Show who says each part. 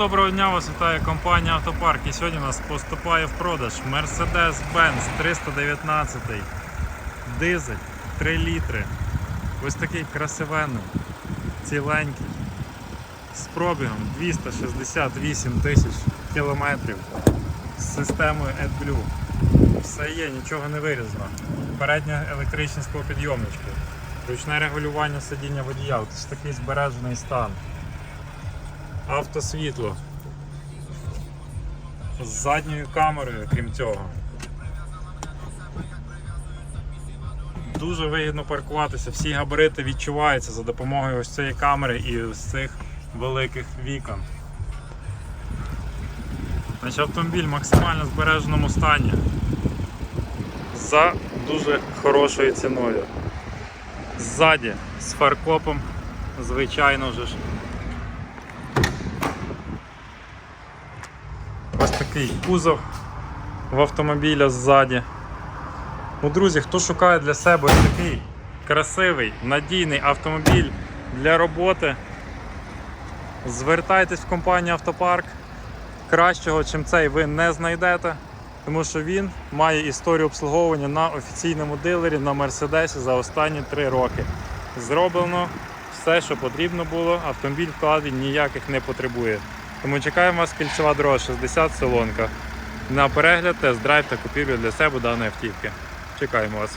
Speaker 1: Доброго дня, вас вітає компанія Автопарк. І сьогодні у нас поступає в продаж Mercedes-Benz 319 дизель 3 літри. Ось такий красивенний, ціленький, з пробігом 268 тисяч кілометрів з системою AdBlue. Все є, нічого не вирізано. Передня електричні склопідйомнички, ручне регулювання сидіння водія, ось такий збережений стан. Автосвітло. З задньою камерою, крім цього. Дуже вигідно паркуватися, всі габарити відчуваються за допомогою ось цієї камери і ось цих великих вікон. Значить, автомобіль в максимально збереженому стані. За дуже хорошою ціною. Ззаді з фаркопом, звичайно ж. Такий кузов в автомобіля ззаді. Ну, друзі, хто шукає для себе такий красивий, надійний автомобіль для роботи, звертайтесь в компанію Автопарк. Кращого, чим цей, ви не знайдете, тому що він має історію обслуговування на офіційному дилері на Мерседесі за останні 3 роки. Зроблено все, що потрібно було. Автомобіль вкладень ніяких не потребує. Тому чекаємо вас кільцева дорога 60 Солонка. На перегляд, тест-драйв та купівлю для себе даної автівки. Чекаємо вас.